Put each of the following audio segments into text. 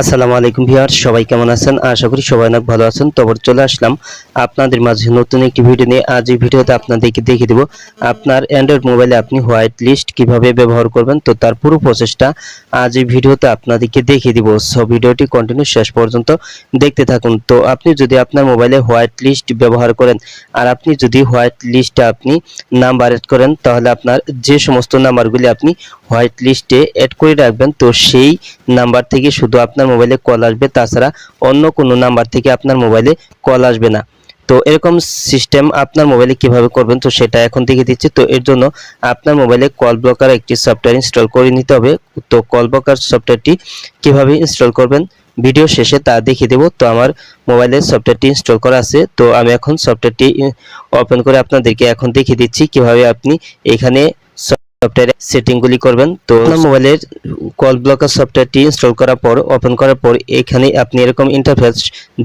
আসসালামু আলাইকুম ভিউয়ার সবাই কেমন আছেন? আশা করি সবাই অনেক ভালো আছেন। তবে চলে আসলাম আপনাদের মাঝে নতুন একটি ভিডিও নিয়ে। আজ এই ভিডিওতে আপনাদেরকে দেখিয়ে দেব আপনার অ্যান্ড্রয়েড মোবাইলে আপনি হোয়াইট লিস্ট কীভাবে ব্যবহার করবেন। তো তার পুরো প্রসেসটা আজ এই ভিডিওতে আপনাদেরকে দেখিয়ে দিব। সো ভিডিওটি কন্টিনিউ শেষ পর্যন্ত দেখতে থাকুন। তো আপনি যদি আপনার মোবাইলে হোয়াইট লিস্ট ব্যবহার করেন আর আপনি যদি হোয়াইট লিস্টে আপনি নাম্বার এড করেন, তাহলে আপনার যে সমস্ত নাম্বারগুলি আপনি হোয়াইট লিস্টে অ্যাড করে রাখবেন, তো সেই নাম্বার থেকে শুধু আপনার মোবাইলে কল আসবে, তাছাড়া অন্য কোনো নাম্বার থেকে আপনার মোবাইলে কল আসবে না। তো এরকম সিস্টেম আপনার মোবাইলে কীভাবে করবেন, তো সেটা এখন দেখে দিচ্ছি। তো এর জন্য আপনার মোবাইলে কল ব্লকার একটি সফটওয়্যার ইনস্টল করে নিতে হবে। তো কল ব্লকার সফটওয়্যারটি কীভাবে ইনস্টল করবেন ভিডিও শেষে তা দেখিয়ে দেবো। তো আমার মোবাইলে সফটওয়্যারটি ইনস্টল করা আছে। তো আমি এখন সফটওয়্যারটি ওপেন করে আপনাদেরকে এখন দেখিয়ে দিচ্ছি। কীভাবে আপনি এখানে সফটওয়্যারের সেটিংগুলি করবেন। তো আপনার মোবাইলের কল ব্লকার সফটওয়্যারটি ইনস্টল করার পর ওপেন করার পর এখানে আপনি এরকম ইন্টারফেস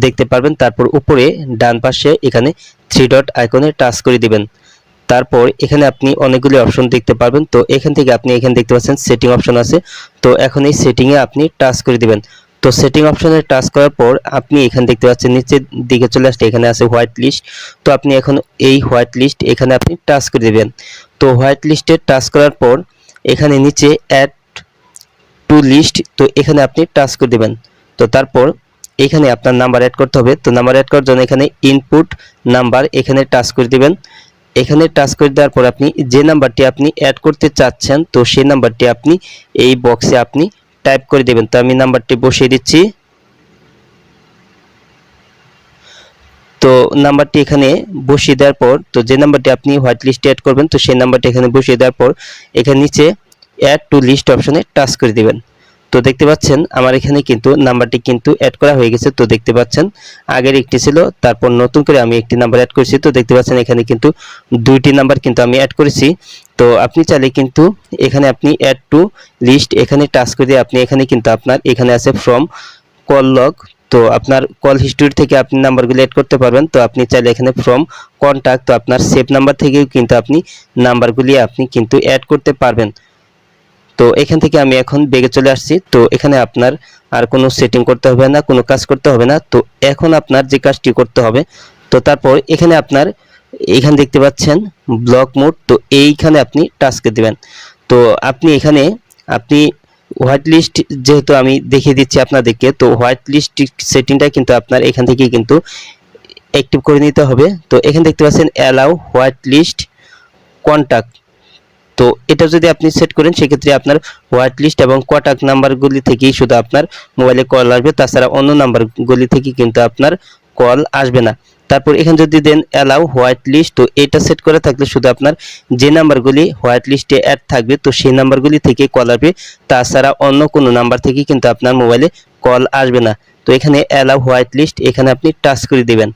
দেখতে পারবেন। তারপর উপরে ডান পাশে এখানে থ্রি ডট আইকনে টাচ করে দিবেন। তারপর এখানে আপনি অনেকগুলি অপশন দেখতে পারবেন। তো এখান থেকে আপনি এখানে দেখতে পাচ্ছেন সেটিং অপশন আছে। তো এখন এই সেটিংয়ে আপনি টাচ করে দিবেন। তো সেটিং অপশনে টাচ করার পর আপনি এখানে দেখতে পাচ্ছেন নিচের দিকে চলে আসলে এখানে আছে হোয়াইট লিস্ট তো আপনি এখন এই হোয়াইট লিস্ট এখানে আপনি টাচ করে দিবেন। তো হোয়াইট লিস্টে টাচ করার পর এখানে নিচে অ্যাড টু লিস্ট তো এখানে আপনি টাচ করে দিবেন। তো তারপর এখানে আপনার নাম্বার অ্যাড করতে হবে। তো নাম্বার অ্যাড করার জন্য এখানে ইনপুট নাম্বার এখানে টাচ করে দিবেন। এখানে টাচ করে দেওয়ার পর আপনি যে নাম্বারটি আপনি অ্যাড করতে চাচ্ছেন, তো সেই নাম্বারটি আপনি এই বক্সে আপনি টাইপ করে দেবেন। তো আমি নাম্বারটি বসিয়ে দিচ্ছি। তো নাম্বারটি এখানে বসিয়ে দেওয়ার পর, তো যে নাম্বারটি আপনি হোয়াইট লিস্টে অ্যাড করবেন, তো সেই নাম্বারটি এখানে বসিয়ে দেওয়ার পর, এখানে নিচে অ্যাড টু লিস্ট অপশনে টাচ করে দিবেন। তো দেখতে পাচ্ছেন, আমার এখানে কিন্তু নাম্বারটি কিন্তু অ্যাড করা হয়ে গেছে। তো দেখতে পাচ্ছেন, আগের একটি ছিল, তারপর নতুন করে আমি একটি নাম্বার অ্যাড করেছি। তো দেখতে পাচ্ছেন, এখানে কিন্তু দুইটি নাম্বার কিন্তু আমি অ্যাড করেছি। তো আপনি চাইলে কিন্তু এখানে আপনি অ্যাড টু লিস্ট এখানে টাচ করে আপনি এখানে কিন্তু আপনার, এখানে আছে ফ্রম কল লগ তো আপনার কল হিস্ট্রি থেকে আপনি নাম্বারগুলো অ্যাড করতে পারবেন। তো আপনি চাইলে এখানে ফ্রম কন্ট্যাক্ট তো আপনার সেভ নাম্বার থেকেও কিন্তু আপনি নাম্বারগুলি আপনি কিন্তু অ্যাড করতে পারবেন। তো এখান থেকে আমি এখন বেগে চলে আসছি। তো এখানে আপনার আর কোনো সেটিং করতে হবে না, কোনো কাজ করতে হবে না। তো এখন আপনার যে কাজটি করতে হবে, তো তারপর এখানে আপনার এখানে দেখতে পাচ্ছেন ব্লক মোড তো এইখানে আপনি টাস্কে দিবেন। তো আপনি এখানে, আপনি হোয়াইট লিস্ট যেহেতু আমি দেখিয়ে দিচ্ছি আপনাদেরকে, তো হোয়াইট লিস্ট সেটিংটা কিন্তু আপনার এখান থেকে কিন্তু অ্যাক্টিভ করে নিতে হবে। তো এখানে দেখতে পাচ্ছেন অ্যালাউ হোয়াইট লিস্ট কন্ট্যাক্ট তো এটা যদি আপনি সেট করেন, সেক্ষেত্রে আপনার হোয়াইট লিস্ট এবং কন্ট্যাক্ট নাম্বারগুলি থেকেই শুধু আপনার মোবাইলে কল আসবে। তাছাড়া অন্য নাম্বারগুলি থেকে কিন্তু আপনার কল আসবে না। তারপর এখানে যদি দেন অ্যালাউ হোয়াইট লিস্ট তো এটা সেট করে থাকলে শুধু আপনার যে নাম্বারগুলি হোয়াইট লিস্টে অ্যাড থাকবে, তো সেই নাম্বারগুলি থেকে কল আসবে। তাছাড়া অন্য কোনো নাম্বার থেকে কিন্তু আপনার মোবাইলে কল আসবে না। তো এখানে অ্যালাউ হোয়াইট লিস্ট এখানে আপনি টাচ করে দিবেন।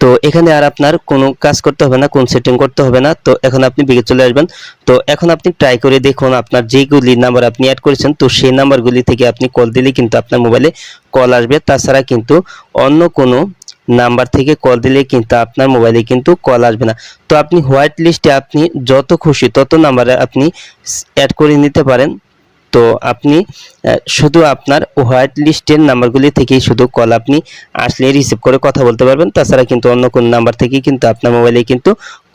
তো এখানে আর আপনার কোনো কাজ করতে হবে না, কোন সেটিং করতে হবে না। তো এখন আপনি বিগে চলে আসবেন। তো এখন আপনি ট্রাই করে দেখুন আপনার যেগুলি নাম্বার আপনি অ্যাড করেছেন, তো সেই নাম্বারগুলি থেকে আপনি কল দিলে কিন্তু আপনার মোবাইলে কল আসবে। তাছাড়া কিন্তু অন্য কোনো নাম্বার থেকে কল দিলে কিন্তু আপনার মোবাইলে কিন্তু কল আসবে না। তো আপনি হোয়াইট লিস্টে আপনি যত খুশি তত নাম্বারে আপনি অ্যাড করে নিতে পারেন। তো আপনি শুধু আপনার হোয়াইট লিস্টের নাম্বারগুলি থেকেই শুধু কল আপনি আসলে রিসিভ করে কথা বলতে পারবেন। তাছাড়া কিন্তু অন্য কোন নাম্বার থেকেই কিন্তু আপনার মোবাইলে কিন্তু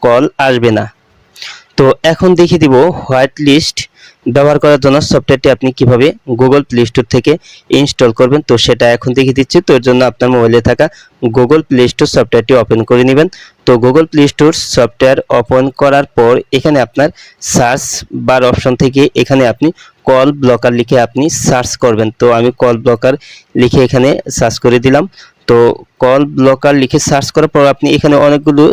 কল আসবে না। তো এখন দেখিয়ে দিব হোয়াইট লিস্ট ব্যবহার করার জন্য সফটওয়্যারটি আপনি কীভাবে গুগল প্লে স্টোর থেকে ইনস্টল করবেন, তো সেটা এখন দেখিয়ে দিচ্ছি। তো এর জন্য আপনার মোবাইলে থাকা গুগল প্লে স্টোর সফটওয়্যারটি ওপেন করে নেবেন। তো Google Play Store software open করার পর এখানে আপনার সার্চ বার অপশন থেকে এখানে আপনি কল ব্লকার লিখে আপনি সার্চ করবেন। তো আমি কল ব্লকার লিখে এখানে সার্চ করে দিলাম। তো কল ব্লকার লিখে সার্চ করার পর আপনি এখানে অনেকগুলো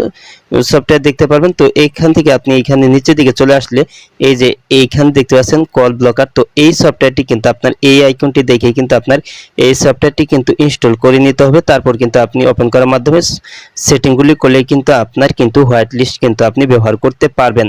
সফটওয়্যার দেখতে পারবেন। তো এইখান থেকে আপনি এখানে নিচের দিকে চলে আসলে এই যে এইখান দেখতে পাচ্ছেন কল ব্লকার তো এই সফটওয়্যারটি কিন্তু আপনার এই আইকনটি দেখে কিন্তু আপনার এই সফটওয়্যারটি কিন্তু ইনস্টল করে নিতে হবে। তারপর কিন্তু আপনি ওপেন করার মাধ্যমে সেটিংগুলি করলে কিন্তু আপনার কিন্তু হোয়াইট লিস্ট কিন্তু আপনি ব্যবহার করতে পারবেন।